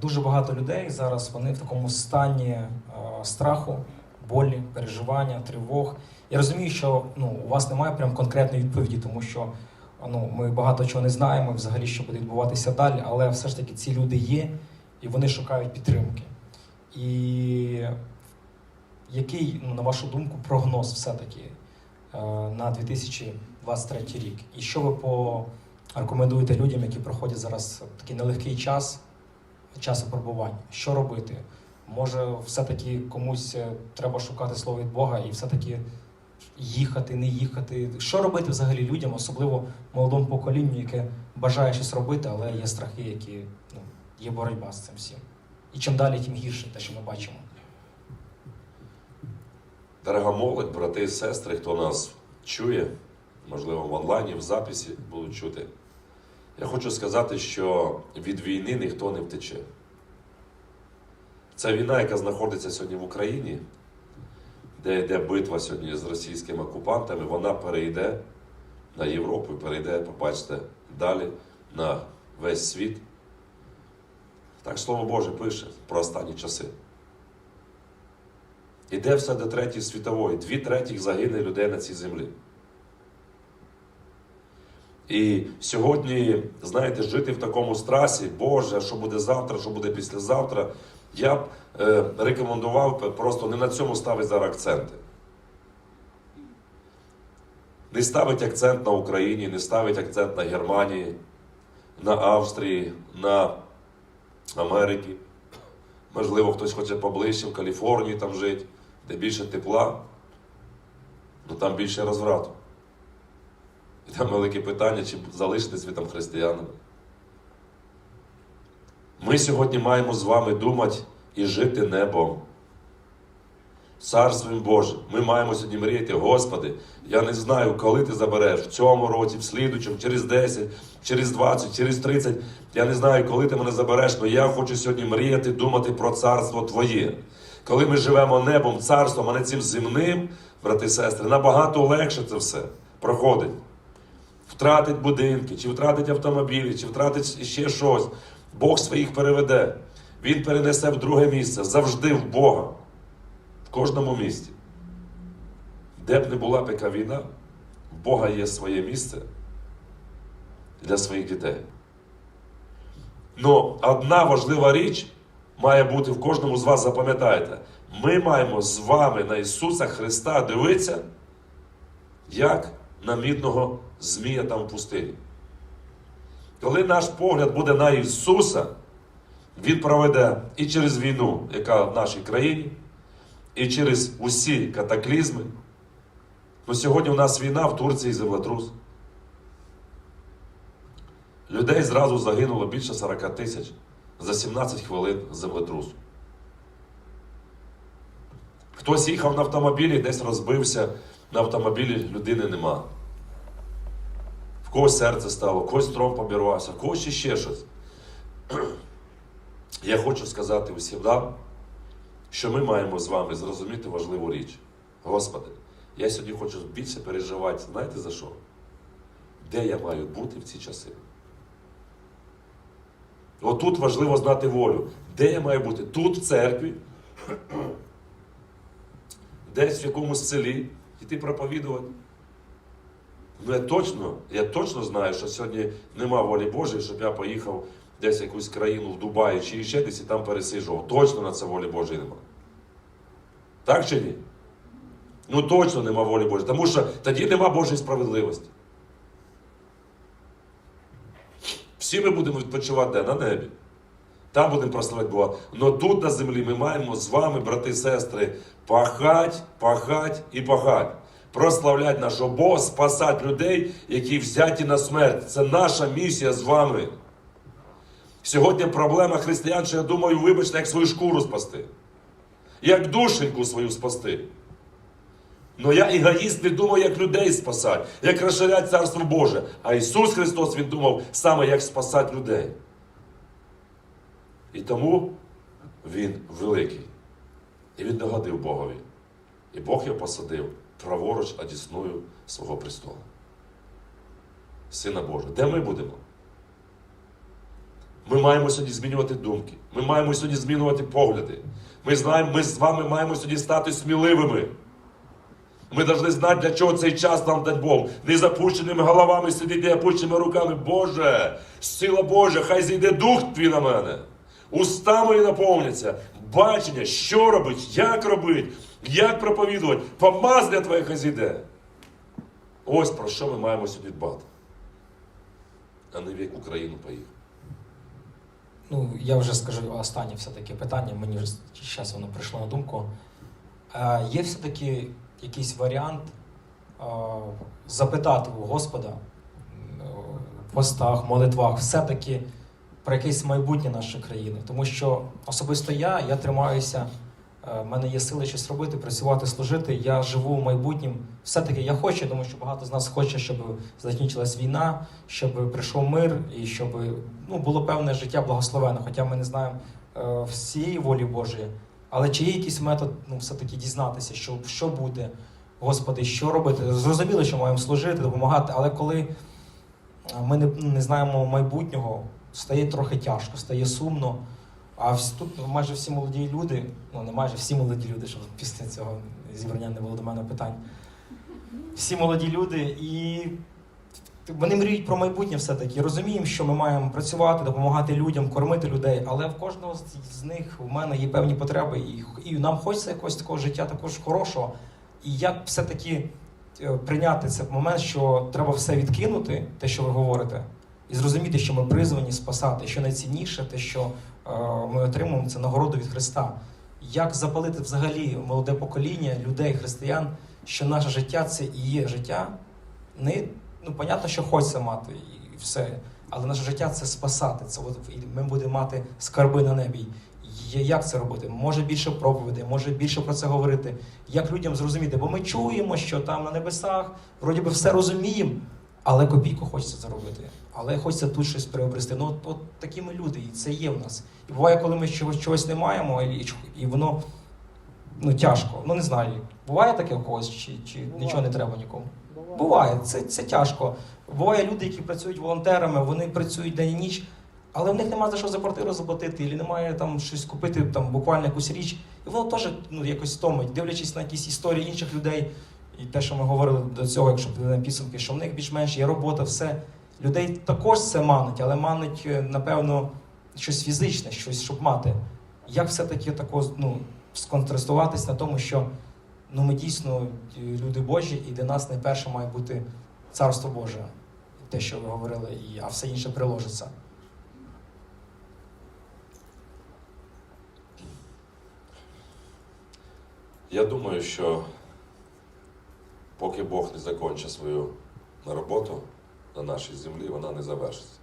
дуже багато людей зараз вони в такому стані е, страху, болі, переживання, тривог. Я розумію, що ну, у вас немає прям конкретної відповіді, тому що ну, ми багато чого не знаємо, взагалі, що буде відбуватися далі, але все ж таки ці люди є і вони шукають підтримки. І який, ну, на вашу думку, прогноз все-таки е, на 2023 рік? І що ви порекомендуєте людям, які проходять зараз такий нелегкий час, час випробування? Що робити? Може, все-таки комусь е, треба шукати слово від Бога і все-таки їхати, не їхати? Що робити взагалі людям, особливо молодому поколінню, яке бажає щось робити, але є страхи, які ну, є боротьба з цим всім. І чим далі, тим гірше, те, що ми бачимо. Дорога молодь, брати і сестри, хто нас чує, можливо, в онлайні, в записі будуть чути. Я хочу сказати, що від війни ніхто не втече. Ця війна, яка знаходиться сьогодні в Україні, де йде битва сьогодні з російськими окупантами, вона перейде на Європу перейде, побачите, далі на весь світ. Так Слово Боже пише про останні часи. Іде все до Третьої світової. Дві третіх загине людей на цій землі. І сьогодні, знаєте, жити в такому страсі, Боже, що буде завтра, що буде післязавтра, я б е, рекомендував просто не на цьому ставити зараз акценти. Не ставить акцент на Україні, не ставить акцент на Германії, на Австрії, на Америці. Можливо, хтось хоче поближче в Каліфорнії там жити, де більше тепла, ну там більше розврату. Там велике питання, чи залишитись ви там християнами. Ми сьогодні маємо з вами думати і жити небом. Царством Божим. Ми маємо сьогодні мріяти, Господи, я не знаю, коли ти забереш в цьому році, в слідучому, через 10, через 20, через 30. Я не знаю, коли ти мене забереш, але я хочу сьогодні мріяти, думати про царство Твоє. Коли ми живемо небом, царством, а не цим земним, брати і сестри, набагато легше це все проходить. Втратить будинки, чи втратить автомобілі, чи втратить ще щось. Бог своїх переведе. Він перенесе в друге місце завжди в Бога. В кожному місті. Де б не була б яка війна, в Бога є своє місце для своїх дітей. Ну, одна важлива річ має бути в кожному з вас, запам'ятайте, ми маємо з вами на Ісуса Христа дивитися, як на мідного змія там в пустині. Коли наш погляд буде на Ісуса, Він проведе і через війну, яка в нашій країні, і через усі катаклізми. Ну, сьогодні у нас війна в Турції землетрус. Людей зразу загинуло більше 40 тисяч за 17 хвилин землетрусу. Хтось їхав на автомобілі, десь розбився, на автомобілі людини нема. Когось серце стало, когось стром побірвався, в когось ще щось. Я хочу сказати усім нам, що ми маємо з вами зрозуміти важливу річ. Господи, я сьогодні хочу більше переживати, знаєте за що? Де я маю бути в ці часи? Отут важливо знати волю. Де я маю бути? Тут, в церкві, десь в якомусь селі, іти проповідувати. Ну я точно, я точно знаю, що сьогодні нема волі Божої, щоб я поїхав десь в якусь країну в Дубаї чи ще десь і там пересиджував. Точно на це волі Божої нема. Так чи ні? Ну точно нема волі Божої, тому що тоді нема Божої справедливості. Всі ми будемо відпочивати де? на небі. Там будемо прославляти Бога. Но тут на землі ми маємо з вами, брати і сестри, пахать, пахать і пахать. Прославляти нашого Бога, спасати людей, які взяті на смерть. Це наша місія з вами. Сьогодні проблема християн, що я думаю, вибачте, як свою шкуру спасти. Як душеньку свою спасти. Ну я егоїст не думав, як людей спасати, як розширяти Царство Боже. А Ісус Христос Він думав саме, як спасати людей. І тому Він великий. І він догодив Богові. І Бог його посадив праворуч одісною свого престолу. Сина Божого. Де ми будемо? Ми маємо сьогодні змінювати думки. Ми маємо сьогодні змінювати погляди. Ми знаємо, ми з вами маємо сьогодні стати сміливими. Ми повинні знати, для чого цей час нам дать Бог. Не запущеними головами сидіти, а опущеними руками. Боже, сила Божа, хай зійде дух твій на мене. Уста мої наповняться. Бачення, що робить, як робить, як проповідувати. Помазання твоє хай зійде. Ось про що ми маємо сьогодні дбати. А не в яку країну поїхав. Ну, я вже скажу останнє все-таки питання, мені вже зараз воно прийшло на думку. Е, є все-таки якийсь варіант е, запитати у Господа е, в постах, молитвах, все-таки про якесь майбутнє нашої країни. Тому що особисто я, я тримаюся, е, в мене є сили щось робити, працювати, служити. Я живу в майбутнім. Все-таки я хочу, тому що багато з нас хоче, щоб закінчилась війна, щоб прийшов мир і щоб ну, було певне життя благословенне. Хоча ми не знаємо е, всієї волі Божої. Але чи є якийсь метод ну, все-таки дізнатися, що, що буде, Господи, що робити? Зрозуміло, що маємо служити, допомагати, але коли ми не, не знаємо майбутнього, стає трохи тяжко, стає сумно. А тут майже всі молоді люди, ну не майже всі молоді люди, щоб після цього зібрання не було до мене питань. Всі молоді люди, і вони мріють про майбутнє все-таки. Розуміємо, що ми маємо працювати, допомагати людям, кормити людей, але в кожного з- них у мене є певні потреби, і, і нам хочеться якогось такого життя також хорошого. І як все-таки е, прийняти цей момент, що треба все відкинути, те, що ви говорите, і зрозуміти, що ми призвані спасати, що найцінніше, те, що е, ми отримуємо, це нагороду від Христа. Як запалити взагалі молоде покоління людей, християн, що наше життя це і є життя. Не, ну, понятно, що хочеться мати і все, але наше життя це спасати. Це от, ми будемо мати скарби на небі. Як це робити? Може більше проповідей, може більше про це говорити. Як людям зрозуміти? Бо ми чуємо, що там на небесах вроді би все розуміємо, але копійку хочеться заробити. Але хочеться тут щось приобрести. Ну, от, от такі ми люди, і це є в нас. І буває, коли ми чогось, чогось не маємо, і, і воно ну, тяжко. Ну не знаю. Буває таке в когось, чи, чи нічого не треба нікому? Буває, це, це тяжко. Буває люди, які працюють волонтерами, вони працюють день і ніч, але в них немає за що за квартиру заплатити, і немає там щось купити, там буквально якусь річ. І воно теж ну, якось стомить, дивлячись на якісь історії інших людей, і те, що ми говорили до цього, якщо на підсумки, що в них більш-менш є робота, все. Людей також це манить, але манить, е, напевно, щось фізичне, щось, щоб мати. Як все-таки тако, ну, сконтрастуватись на тому, що ну, ми дійсно е, люди Божі, і для нас найперше має бути Царство Боже, те, що ви говорили, і, а все інше приложиться. Я думаю, що поки Бог не закінчить свою роботу на нашій землі, вона не завершиться.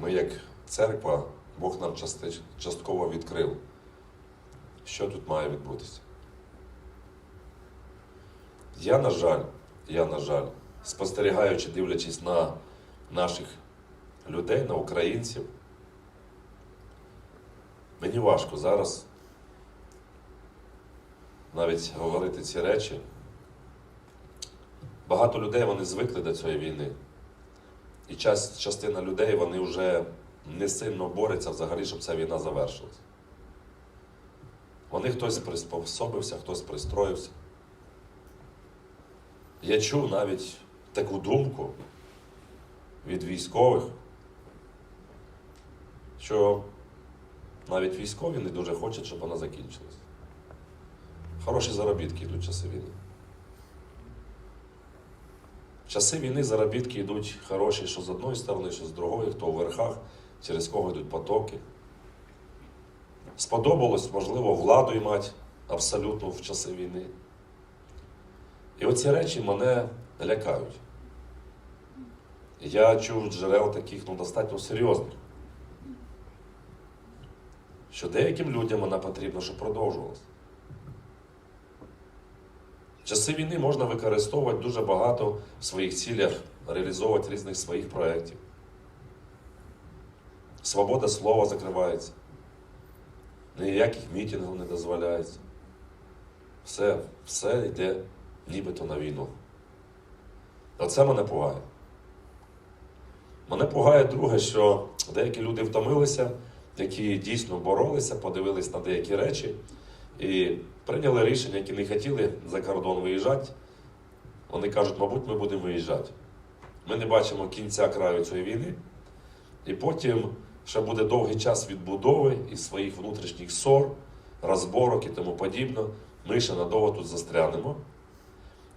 Ми, як церква, Бог нам частково відкрив, що тут має відбутися. Я, на жаль, я, на жаль, спостерігаючи, дивлячись на наших людей, на українців, мені важко зараз навіть говорити ці речі. Багато людей вони звикли до цієї війни. І час, частина людей вони вже не сильно борються взагалі, щоб ця війна завершилась. Вони хтось приспособився, хтось пристроївся. Я чув навіть таку думку від військових, що навіть військові не дуже хочуть, щоб вона закінчилась. Хороші заробітки йдуть часи війни. В часи війни заробітки йдуть хороші, що з одної сторони, що з другої, хто у верхах, через кого йдуть потоки. Сподобалось, можливо, владу й мати абсолютно в часи війни. І оці речі мене лякають. Я чув джерел таких ну, достатньо серйозних, що деяким людям вона потрібна, щоб продовжувалася. Часи війни можна використовувати дуже багато в своїх цілях, реалізовувати різних своїх проєктів. Свобода слова закривається. Ніяких мітингів не дозволяється. Все, все йде нібито на війну. Оце мене пугає. Мене пугає друге, що деякі люди втомилися, які дійсно боролися, подивились на деякі речі і прийняли рішення, які не хотіли за кордон виїжджати. Вони кажуть, мабуть, ми будемо виїжджати. Ми не бачимо кінця краю цієї війни, і потім ще буде довгий час відбудови і своїх внутрішніх ссор, розборок і тому подібне. Ми ще надовго тут застрянемо.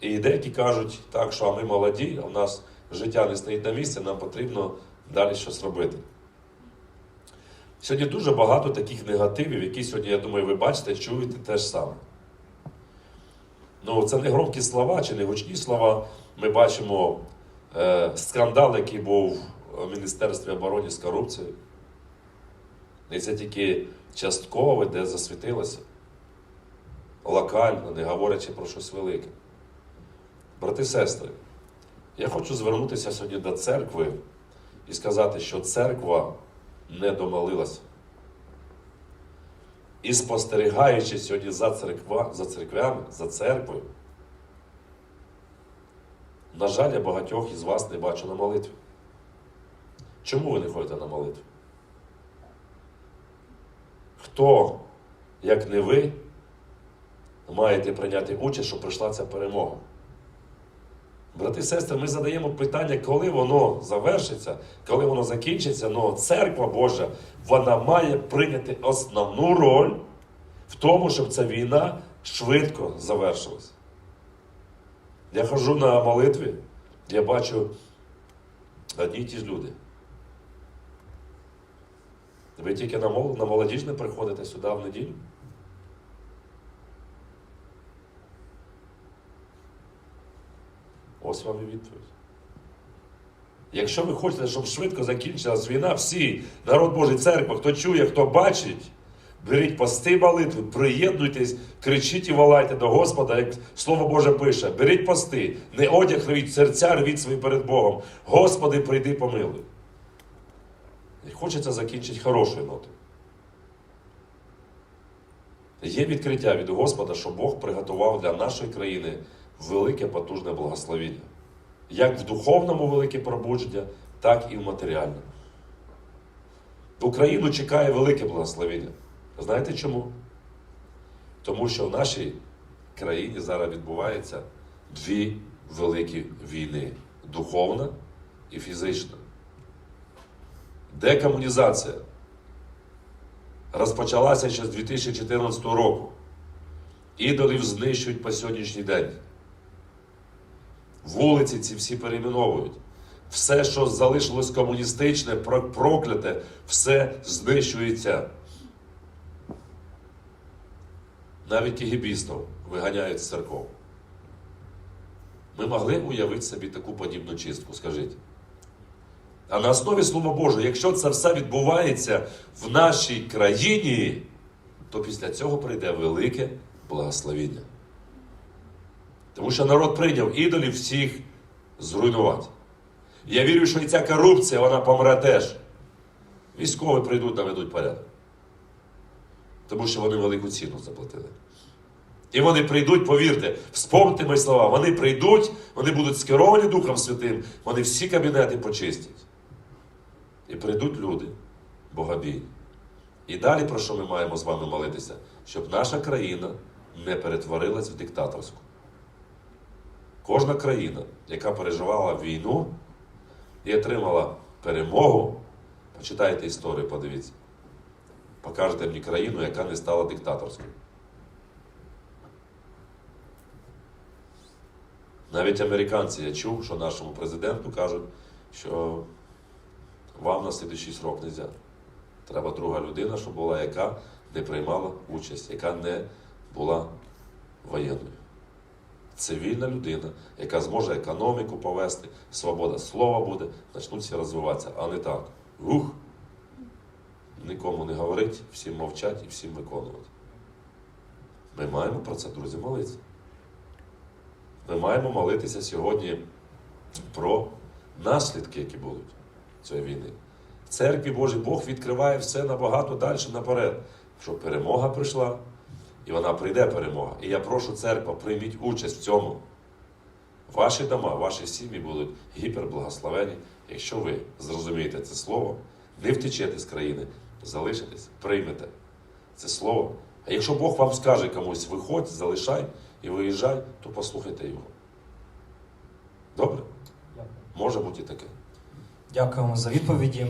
І деякі кажуть, так, що а ми молоді, а в нас життя не стоїть на місці, нам потрібно далі щось робити. Сьогодні дуже багато таких негативів, які сьогодні, я думаю, ви бачите, чуєте те ж саме. Ну, це не громкі слова чи не гучні слова. Ми бачимо е, скандал, який був в Міністерстві оборони з корупцією. І це тільки часткове, де засвітилося. Локально, не говорячи про щось велике. Брати і сестри, я хочу звернутися сьогодні до церкви і сказати, що церква не домолилася. І спостерігаючи сьогодні за, церква, за церквями, за церквою, на жаль, я багатьох із вас не бачу на молитві. Чому ви не ходите на молитву? Хто, як не ви, маєте прийняти участь, щоб прийшла ця перемога? Брати і сестри, ми задаємо питання, коли воно завершиться, коли воно закінчиться, але церква Божа вона має прийняти основну роль в тому, щоб ця війна швидко завершилась. Я хожу на молитві, я бачу одні й ті ж люди. Ви тільки на молодіжне приходите сюди в неділю? Ось вам відповідь. Якщо ви хочете, щоб швидко закінчилась війна, всі, народ Божий, церква, хто чує, хто бачить, беріть пости молитви, приєднуйтесь, кричіть і волайте до Господа, як Слово Боже пише, беріть пости, не одяг рвіть, серця рвіть свої перед Богом. Господи, прийди помилуй. І хочеться закінчити хорошою нотою. Є відкриття від Господа, що Бог приготував для нашої країни велике потужне благословіння. Як в духовному велике пробудження, так і в матеріальному. Україну чекає велике благословіння. Знаєте чому? Тому що в нашій країні зараз відбуваються дві великі війни духовна і фізична. Декомунізація розпочалася ще з 2014 року. Ідолів знищують по сьогоднішній день. Вулиці ці всі перейменовують. Все, що залишилось комуністичне, прокляте, все знищується. Навіть кігібістів виганяють з церков. Ми могли уявити собі таку подібну чистку, скажіть. А на основі Слова Божого, якщо це все відбувається в нашій країні, то після цього прийде велике благословіння. Тому що народ прийняв ідолів всіх зруйнувати. Я вірю, що і ця корупція, вона помре теж. Військові прийдуть, наведуть порядок. Тому що вони велику ціну заплатили. І вони прийдуть, повірте, вспомните мої слова, вони прийдуть, вони будуть скеровані Духом Святим, вони всі кабінети почистять. І прийдуть люди, богобійні. І далі про що ми маємо з вами молитися? Щоб наша країна не перетворилась в диктаторську. Кожна країна, яка переживала війну і отримала перемогу, почитайте історію, подивіться. Покажете мені країну, яка не стала диктаторською. Навіть американці я чув, що нашому президенту кажуть, що вам на слідуючий срок не можна. Треба друга людина, щоб була, яка не приймала участь, яка не була воєнною. Цивільна людина, яка зможе економіку повести, свобода слова буде, почнуть всі розвиватися, а не так. Ух! Нікому не говорить, всім мовчать і всім виконувати. Ми маємо про це, друзі, молитися. Ми маємо молитися сьогодні про наслідки, які будуть цієї війни. В церкві Божій Бог відкриває все набагато далі наперед, щоб перемога прийшла, і вона прийде перемога. І я прошу церква, прийміть участь в цьому. Ваші дома, ваші сім'ї будуть гіперблагословені, якщо ви зрозумієте це слово не втечете з країни, залишитесь, приймете це слово. А якщо Бог вам скаже комусь, виходь, залишай і виїжджай, то послухайте його. Добре? Може бути і таке. Дякуємо за відповіді.